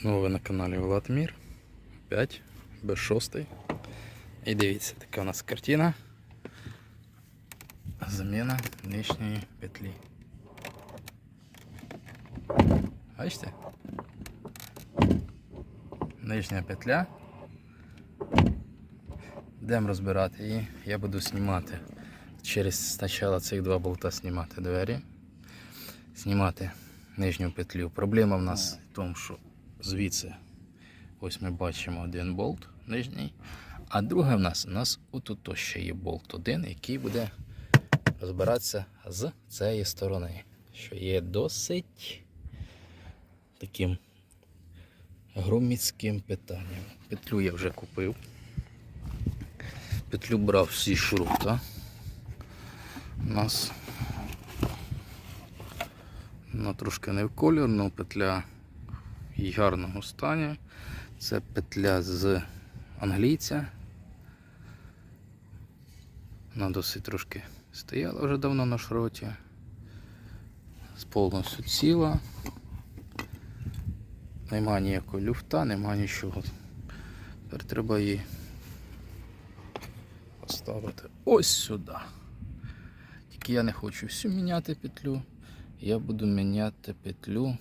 Знову ви на каналі Владмір. 5 без 6. І дивіться, така у нас картина. Заміна нижньої петлі. Бачите? Нижня петля. Йдемо розбирати її. Я буду знімати через спочатку цих два болта знімати двері. Знімати нижню петлю. Проблема в нас в тому, що звідси ось ми бачимо один болт нижній, а друге в нас у нас отут ще є болт один, який буде розбиратися з цієї сторони, що є досить таким громіцьким питанням. Петлю я вже купив. Петлю брав всі шрута. У нас вона трошки не в колір, але петля в гарному стані. Це петля з англійця. Вона досить трошки стояла вже давно на шроті. З повністю ціла. Нема ніякого люфта, нема нічого. Тепер треба її поставити ось сюди. Тільки я не хочу всю міняти петлю. Я буду міняти петлю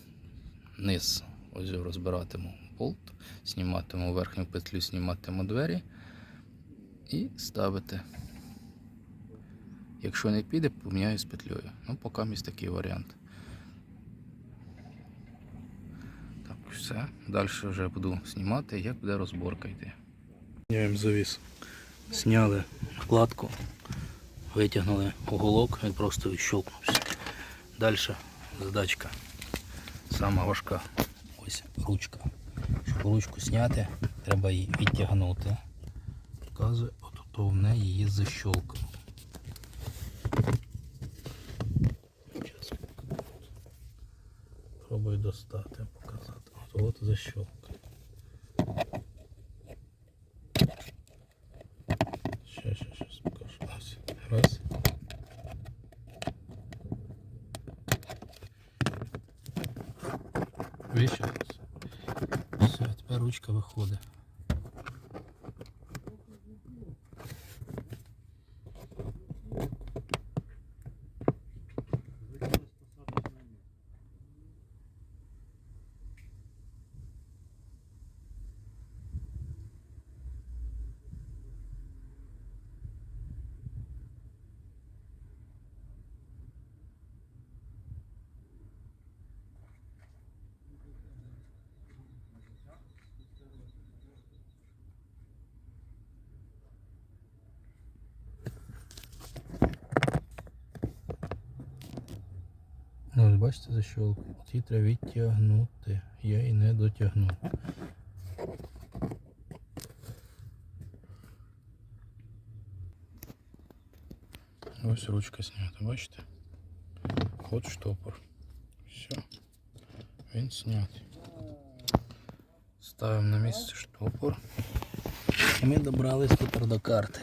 низ. Ось розбиратиму болт, зніматиму верхню петлю, зніматиму двері і ставити. Якщо не піде, поміняю з петлею. Ну, поки місь такий варіант. Так, все. Далі вже буду знімати, як буде розборка йти. Міняємо завіс. Зняли накладку, витягнули уголок, він просто відщолкнувся. Далі задачка сама важка. Ось ручка. Щоб ручку зняти, треба її відтягнути. Показує, от в неї її защолка. Пробую достати, показати. От, от защолка. Ще, ще, ще покажу. Ось. Раз. Вищилось. Все, тепер ручка виходить. Ну, ось бачите защолку. От її треба відтягнути. Я її не дотягнув. Ось ручка знята, бачите? От штопор. Все. Він знятий. Ставимо на місце штопор. І ми добрались тепер до карти.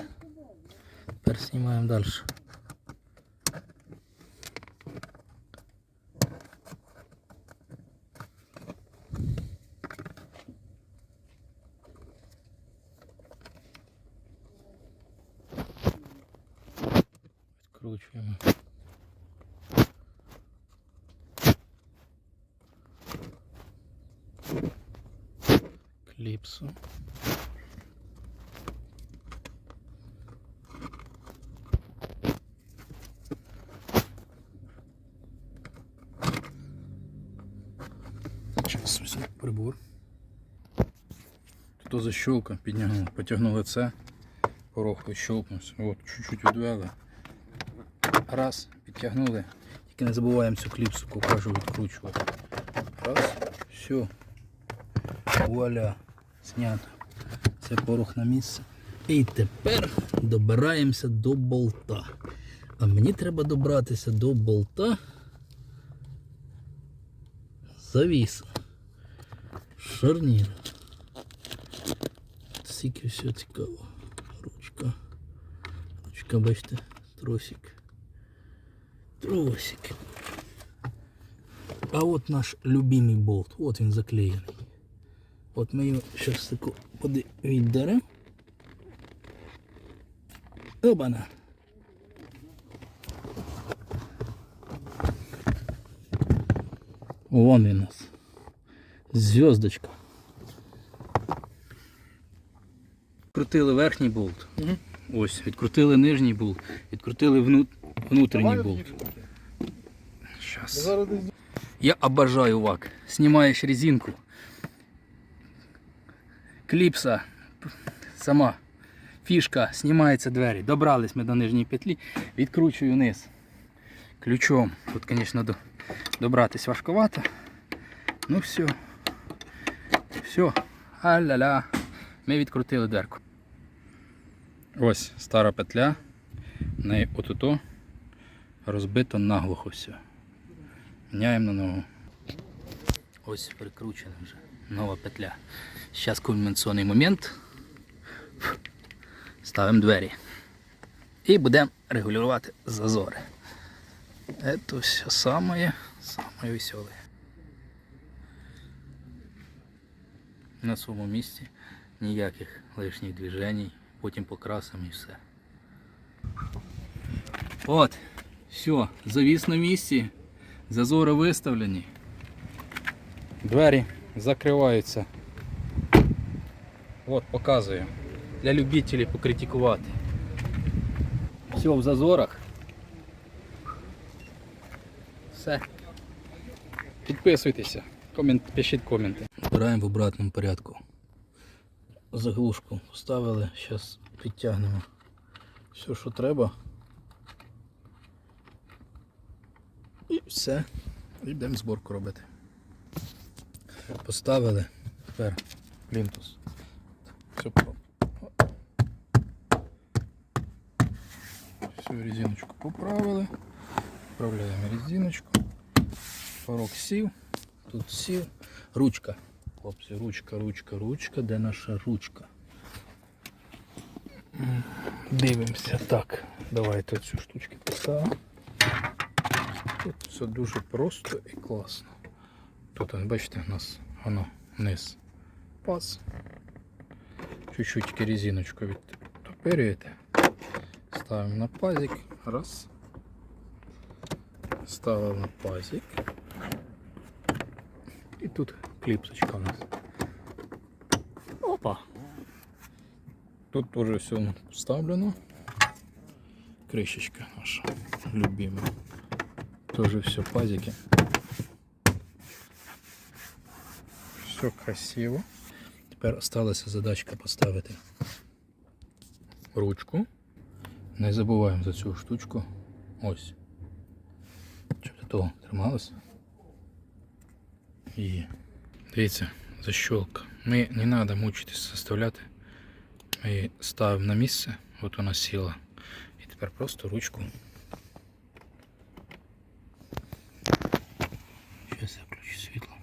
Тепер знімаємо далі. Відкручуємо. Кліпсу. Зараз візьму прибор. Тут защолка піднянула, потягнули це, порог відщолкнувся. От, чуть-чуть відвели. Раз, підтягнули. Тільки не забуваємо цю кліпсу, кажу, відкручувати. Раз, все. Вуаля, знято. Це порох на місце. І тепер добираємося до болта. А мені треба добратися до болта. Завіса. Шарнір. Скільки все цікаво. Ручка. Ручка, бачите, тросик. Тросик. А от наш любимий болт. От він заклеєний. От ми його зараз таку віддеремо. Обана. Вон він у нас. Зв'язочка. Крутили верхній болт. Ось, відкрутили нижній болт, відкрутили вну... внутрішній болт. Щас. Зараз Я обожаю ВАК. Снимаешь резинку. Кліпса. Сама фішка, знімаються двері. Добрались ми до нижньої петлі, відкручую вниз. Ключом. Тут, звісно, до... добратись важковато. Ну все. Все. А-ля-ля. Ми відкрутили дверку. Ось стара петля. В неї отуто розбито наглухо все. Міняємо на нову. Ось прикручена вже нова петля. Зараз кульмінаційний момент. Ставимо двері. І будемо регулювати зазори. Це все саме, саме веселе. На своєму місці ніяких лишніх движень, потім покрасимо і все. От, все, завіс на місці. Зазори виставлені. Двері закриваються. От, показую. Для любителів покритикувати. Все в зазорах. Все. Підписуйтеся, комент, пишіть коменти. Збираємо в обратному порядку. Заглушку поставили, зараз підтягнемо все, що треба. І все. Йдемо зборку робити. Поставили. Тепер плінтус. Все Всю резиночку поправили. Вправляємо резиночку. Порог сів. Тут сів. Ручка. Хлопці, ручка, ручка, ручка. Де наша ручка? Дивимося. Так, давайте цю штучку поставимо. Тут все дуже просто і класно. Тут, бачите, у нас воно вниз паз. Чуть-чуть тільки резиночку відтопирюєте. Ставимо на пазик. Раз. Ставимо на пазик. І тут кліпсочка у нас. Опа. Тут теж все вставлено. Кришечка наша любимая. Тоже все пазики. Все красиво. Тепер осталася задачка поставити ручку. Не забуваємо за цю штучку. Ось. Щоб до того трималось. І дивіться, защелка. Ми не треба мучитись составляти. Ми її на місце. От вона сіла. І тепер просто ручку Сейчас я включу світло.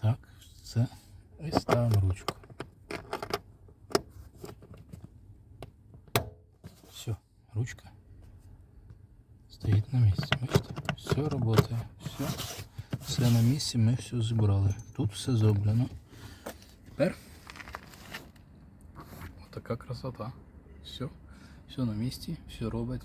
Так, все. І ставимо ручку. Все, ручка стоїть на місці. Бачите? Все працює. Все. Все на місці, ми все зібрали. Тут все зроблено. Тепер Така красота. Все, все на місці, все робить.